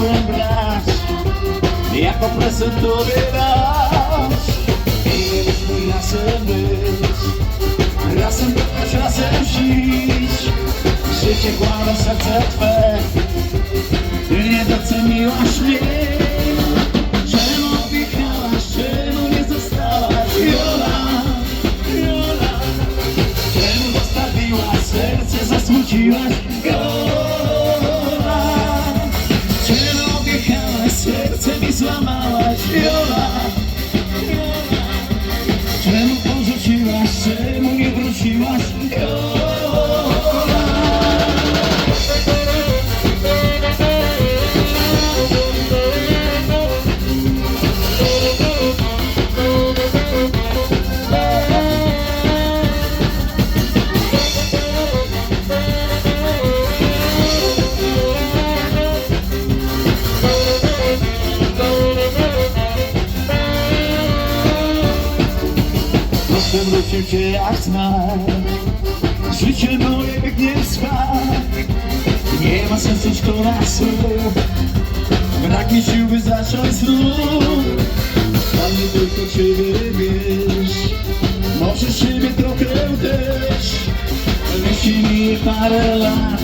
razem grać Jako prezent tobie dać mieliśmy razem być Razem kochać, razem śnić. Życie kładę w serce Twe nie doceniłaś mnie. Czemu serce mi złamałaś Losem wrócił cię jak znak. Życie moje biegnie w Nie ma sensu szkoda słów Brak mi sił, by zacząć znów. Dla mnie tylko ciebie wiesz Może siebie trochę też Jeśli minie parę lat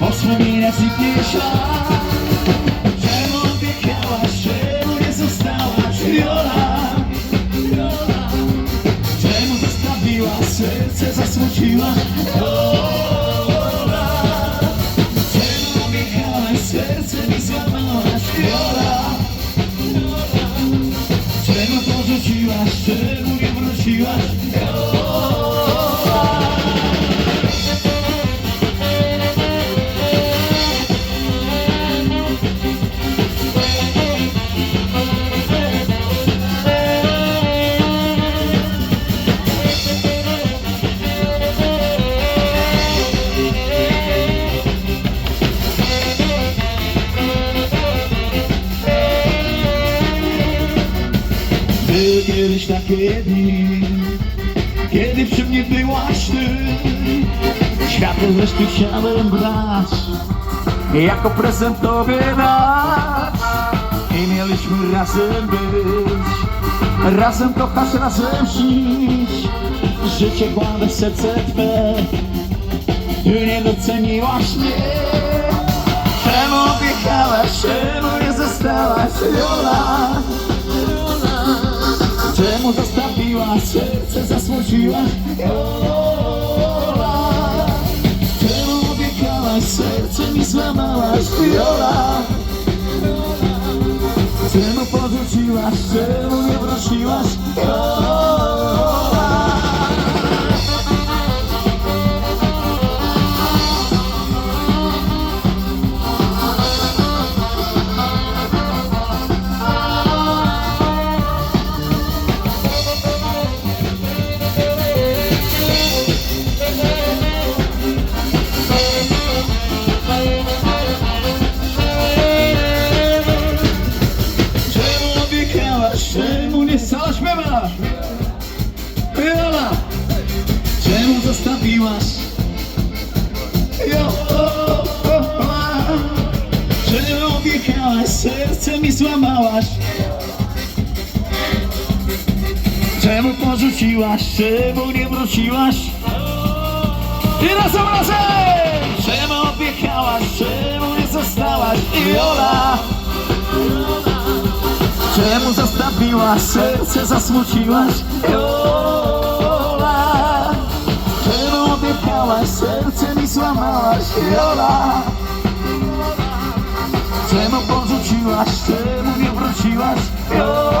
Po wspomnieniach zniknie ślad serce zasmuciłaś Jola Czemu odjechałaś, serce mi złamałaś Jola Czemu porzuciłaś, czemu nie wróciłaś? Jola Były kiedyś takie dni Kiedy przy mnie byłaś ty Światło wreszcie chciałem brać Jako prezent tobie dać. I mieliśmy razem być Razem kochać, razem śnić Życie kładę serce Twe Ty nie doceniłaś mnie. Czemu odjechałaś, czemu nie zostałaś Jola zostawiłaś, serce zasmuciłaś Jola Czemu odjechałaś, serce mi złamałaś. Jola Czemu porzuciłaś, czemu nie wróciłaś. Jola Zostawiłaś. Jola Czemu odjechałaś, serce mi złamałaś. Czemu porzuciłaś, czemu nie wróciłaś? I razem, razem! Czemu odjechałaś, czemu nie zostałaś? Jola Czemu zostawiłaś, serce zasmuciłaś? Jola odjechałaś, serce mi złamałaś Jola Czemu porzuciłaś, czemu nie wróciłaś? Jola